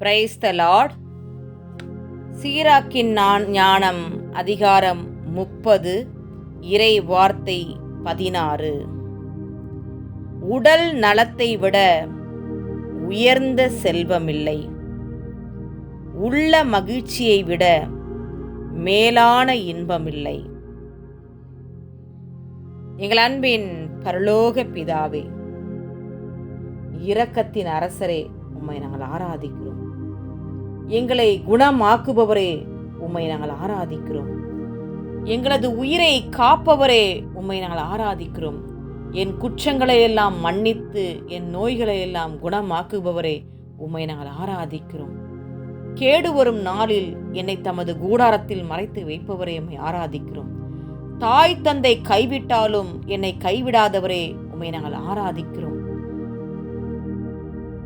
Praise the Lord சீராக்கின் நான் ஞானம் அதிகாரம் முப்பது இறை வார்த்தை பதினாறு. உடல் நலத்தை விட உயர்ந்த செல்வமில்லை. உள்ள மகிழ்ச்சியை விட மேலான இன்பமில்லை. எங்கள் அன்பின் பரலோக பிதாவே இரக்கத்தின் அரசரே உம்மை நாங்கள் ஆராதிக்கிறோம். எங்களை குணமாக்குபவரே உம்மை நாங்கள் ஆராதிக்கிறோம். எங்களது உயிரை காப்பவரே உம்மை நாங்கள் ஆராதிக்கிறோம். என் குற்றங்களை எல்லாம் மன்னித்து என் நோய்களை எல்லாம் குணமாக்குபவரே உம்மை நாங்கள் ஆராதிக்கிறோம். கேடு வரும் நாளில் என்னை தமது கூடாரத்தில் மறைத்து வைப்பவரே உம்மை ஆராதிக்கிறோம். தாய் தந்தை கைவிட்டாலும் என்னை கைவிடாதவரே உம்மை நாங்கள் ஆராதிக்கிறோம்.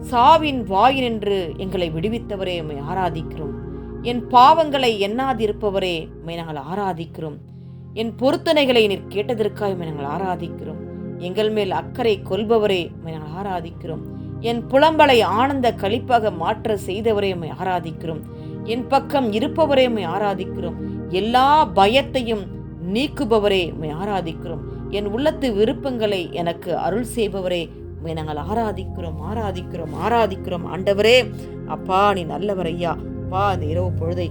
சாவின் வாயினின்று எங்களை விடுவித்தவரே உம்மை ஆராதிக்கிறோம். என் பாவங்களை எண்ணாதிருப்பவரே உம்மை நாங்கள் ஆராதிக்கிறோம். என் பொருத்தனைகளை நீர் கேட்டதற்காக உம்மை நாங்கள் ஆராதிக்கிறோம். எங்கள் மேல் அக்கறை கொள்பவரே உம்மை நாங்கள் ஆராதிக்கிறோம். என் புலம்பலை ஆனந்த கழிப்பாக மாற்ற செய்தவரே உம்மை ஆராதிக்கிறோம். என் பக்கம் இருப்பவரே உம்மை ஆராதிக்கிறோம். எல்லா பயத்தையும் நீக்குபவரே உம்மை ஆராதிக்கிறோம். என் உள்ளத்து விருப்பங்களை எனக்கு அருள் செய்பவரே உண்மை நாங்கள் ஆராதிக்கிறோம் ஆராதிக்கிறோம் ஆராதிக்கிறோம். ஆண்டவரே அப்பா நீ நல்லவர் ஐயா. அப்பா இந்த இரவு பொழுதை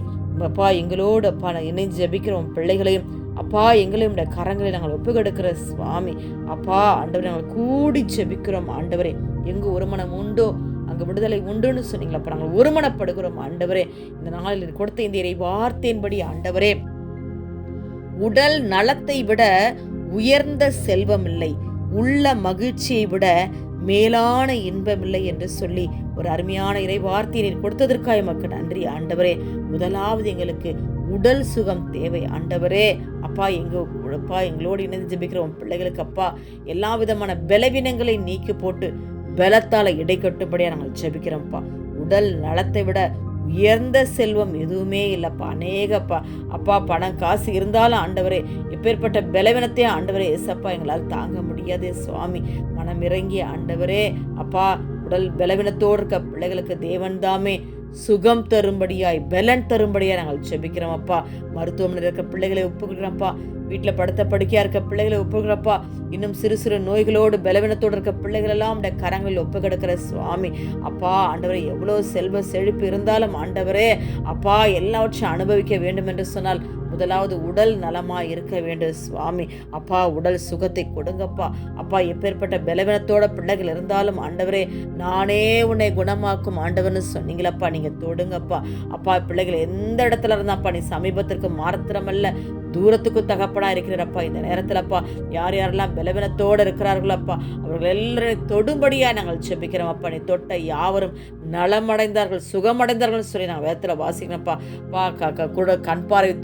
அப்பா எங்களோடு அப்பா நான் இணைஞ்சு ஜெபிக்கிறோம் பிள்ளைகளையும். அப்பா எங்களையும் கரங்களை நாங்கள் ஒப்புக்கெடுக்கிற சுவாமி. அப்பா ஆண்டவரை நாங்கள் கூடி ஜெபிக்கிறோம். ஆண்டவரே எங்கு ஒரு மனம் உண்டோ அங்கு விடுதலை உண்டுன்னு சொன்னீங்களா அப்போ நாங்கள் ஒருமனப்படுகிறோம். ஆண்டவரே இந்த நாளில் கொடுத்த இந்த இறை வார்த்தையின்படி ஆண்டவரே உடல் நலத்தை விட உயர்ந்த செல்வம் இல்லை. உள்ள மகிழ்ச்சியை விட மேலான இன்பமில்லை என்று சொல்லி ஒரு அருமையான இறை வார்த்தையை நீர் கொடுத்ததற்காக எமக்கு நன்றி. ஆண்டவரே முதலாவது எங்களுக்கு உடல் சுகம் தேவை. ஆண்டவரே அப்பா எங்கள் அப்பா எங்களோடு இணைந்து ஜபிக்கிறோம் பிள்ளைகளுக்கு அப்பா எல்லா விதமான பலவீனங்களை நீக்கி போட்டு பலத்தால் இடை கட்டும்படியா நாங்கள் ஜபிக்கிறோம்ப்பா உடல் நலத்தை விட உயர்ந்த செல்வம் எதுவுமே இல்லைப்பா. அநேகப்பா. அப்பா பணம் காசு இருந்தாலும் ஆண்டவரே இப்பேற்பட்ட பலவீனத்தையே ஆண்டவரே எசப்பா எங்களால் தாங்க முடியாது சுவாமி. மனம் இறங்கிய ஆண்டவரே அப்பா உடல் பலவீனத்தோடு இருக்க பிள்ளைகளுக்கு தேவன் தாமே. சுகம் தரும்படியாய் பலன் தரும்படியாய் நாங்கள் ஜெபிக்கிறோம் அப்பா. மருத்துவமனையில் இருக்க பிள்ளைகளை ஒப்புக்கிறோம்ப்பா வீட்டில் படுத்த படுக்கையாக இருக்க பிள்ளைகளை ஒப்புக்கிறப்பா இன்னும் சிறு சிறு நோய்களோடு பலவீனத்தோடு இருக்க பிள்ளைகளெல்லாம் அந்த கரங்களில் ஒப்பு கிடக்கிற சுவாமி. அப்பா ஆண்டவரே எவ்வளோ செல்வ செழிப்பு இருந்தாலும் ஆண்டவரே அப்பா எல்லாவற்றையும் அனுபவிக்க வேண்டும் என்று சொன்னால் முதலாவது உடல் நலமாக இருக்க வேண்டும் சுவாமி. அப்பா உடல் சுகத்தை கொடுங்கப்பா. அப்பா எப்பேற்பட்ட பலவீனத்தோட பிள்ளைகள் இருந்தாலும் ஆண்டவரே நானே உன்னை குணமாக்கும் ஆண்டவர்னு சொன்னீங்களப்பா. நீங்கள் தொடுங்கப்பா. அப்பா பிள்ளைகள் எந்த இடத்துல இருந்தாப்பா நீ சமீபத்திற்கு மாத்திரமல்ல தூரத்துக்கு தகப்பனாக இருக்கிறப்பா இந்த நேரத்தில்ப்பா யார் யாரெல்லாம் பலவீனத்தோடு இருக்கிறார்களப்பா அவர்கள் எல்லாரையும் தொடும்படியாக நாங்கள் செபிக்கிறோம் அப்பா நீ தொட்ட யாவரும் நலமடைந்தார்கள் சுகமடைந்தார்கள் சொல்லி நான் வேதத்தில் வாசிக்கிறேன்ப்பா. பா க க- கூட கண் பார்வை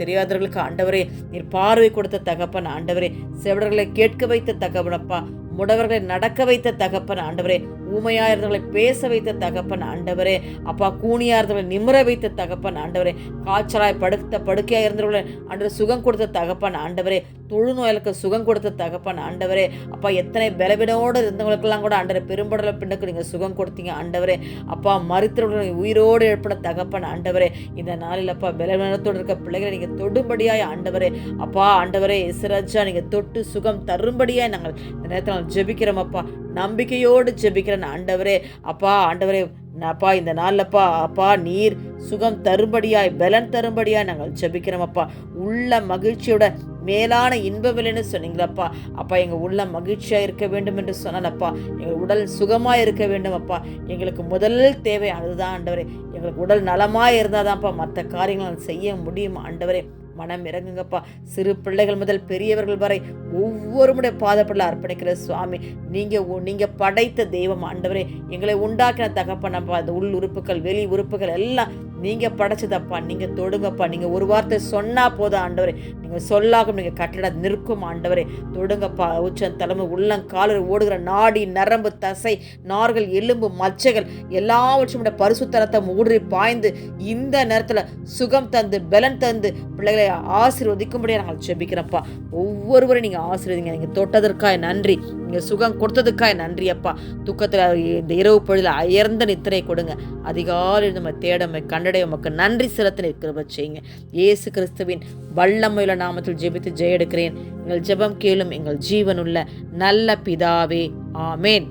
தெரியாதவர்களுக்கு ஆண்டவரே நீர் பார்வை கொடுத்த தகப்பன் ஆண்டவரே. செவடர்களை கேட்க வைத்த தகப்பனப்பா முடவர்களை நடக்க வைத்த தகப்பன் ஆண்டவரே. ஊமையாயிருந்தவர்களை பேச வைத்த தகப்பன் ஆண்டவரே. அப்பா கூனியாயிருந்தவர்களை நிமிர வைத்த தகப்பன் ஆண்டவரே. காய்ச்சலாய் படுத்த படுக்கையாக இருந்தவர்களை ஆண்டவர் சுகம் கொடுத்த தகப்பன் ஆண்டவரே. தொழுநோய்களுக்கு சுகம் கொடுத்த தகப்பன் ஆண்டவரே. அப்பா எத்தனை பலவீனோடு இருந்தவங்களுக்கெல்லாம் கூட ஆண்டவர் பெரும்படல பின்னுக்கு நீங்கள் சுகம் கொடுத்தீங்க ஆண்டவரே. அப்பா மருத்துவர்களை உயிரோடு எழுப்பின தகப்பன் ஆண்டவரே. இந்த நாளில் அப்பா பலவீனத்தோடு இருக்க பிள்ளைகளை நீங்கள் தொடும்படியாய் ஆண்டவரே. அப்பா ஆண்டவரே இசராஜா நீங்கள் தொட்டு சுகம் தரும்படியாய் நாங்கள் இந்த நேரத்தில் நாங்கள் ஜெபிக்கிறோம் அப்பா. நம்பிக்கையோடு ஜெபிக்கிறேன் ஆண்டவரே. அப்பா ஆண்டவரே அப்பா இந்த நாளில்ப்பா அப்பா நீர் சுகம் தரும்படியாய் பலன் தரும்படியாய் நாங்கள் ஜெபிக்கிறோம் அப்பா. உள்ள மகிழ்ச்சியோட மேலான இன்பமில்லைன்னு சொன்னீங்களப்பா? அப்பா எங்கள் உள்ள மகிழ்ச்சியாக இருக்க வேண்டும் என்று சொன்னாலப்பா எங்கள் உடல் சுகமாக இருக்க வேண்டும் அப்பா. எங்களுக்கு முதல் தேவை அதுதான் ஆண்டவரே. எங்களுக்கு உடல் நலமாக இருந்தால் தான்ப்பா மற்ற காரியங்கள் செய்ய முடியும் ஆண்டவரே. மனம் இறங்குங்கப்பா. சிறு பிள்ளைகள் முதல் பெரியவர்கள் வரை ஒவ்வொருமுடைய பாதப்படல அர்ப்பணிக்கிற சுவாமி. நீங்கள் நீங்கள் படைத்த தெய்வம் ஆண்டவரே. எங்களை உண்டாக்கின தகப்பனப்பா அந்த உள் உறுப்புகள் வெளி உறுப்புகள் எல்லாம் நீங்கள் படைச்சதப்பா. நீங்கள் தொடுங்கப்பா. நீங்கள் ஒரு வார்த்தை சொன்னால் போதும் ஆண்டவரே. நீங்கள் சொல்லாகும் நீங்கள் கட்டட நிற்கும் ஆண்டவரே. தொடுங்கப்பா உச்சம் தலைமை உள்ளங்காலில் ஓடுகிற நாடி நரம்பு தசை நார்கள் எலும்பு மச்சைகள் எல்லாவற்றும் பரிசுத்தரத்தை ஊடுறி பாய்ந்து இந்த நேரத்தில் சுகம் தந்து பலன் தந்து பிள்ளைகளை ஆசீர்வதிக்கும்படியாக நாங்கள் ஜெபிக்கிறோம்ப்பா. ஒவ்வொருவரும் நீங்கள் ஆசீர்வதிங்க. நீங்கள் தொட்டதற்காய் நன்றி. நீங்கள் சுகம் கொடுத்ததுக்காக நன்றி அப்பா துக்கத்தில் இந்த இரவு பொழுதில் அயர்ந்த நித்திரை கொடுங்க. அதிகாலையில் நம்ம தேட கண்டடைய உமக்கு நன்றி செலுத்த நிற்கிறவ செய்யுங்க. இயேசு கிறிஸ்துவின் வல்லமையுள்ள நாமத்தில் ஜெபித்து ஜெயெடுக்கிறேன். எங்கள் ஜெபம் கேளும் எங்கள் ஜீவனுள்ள நல்ல பிதாவே. ஆமேன்.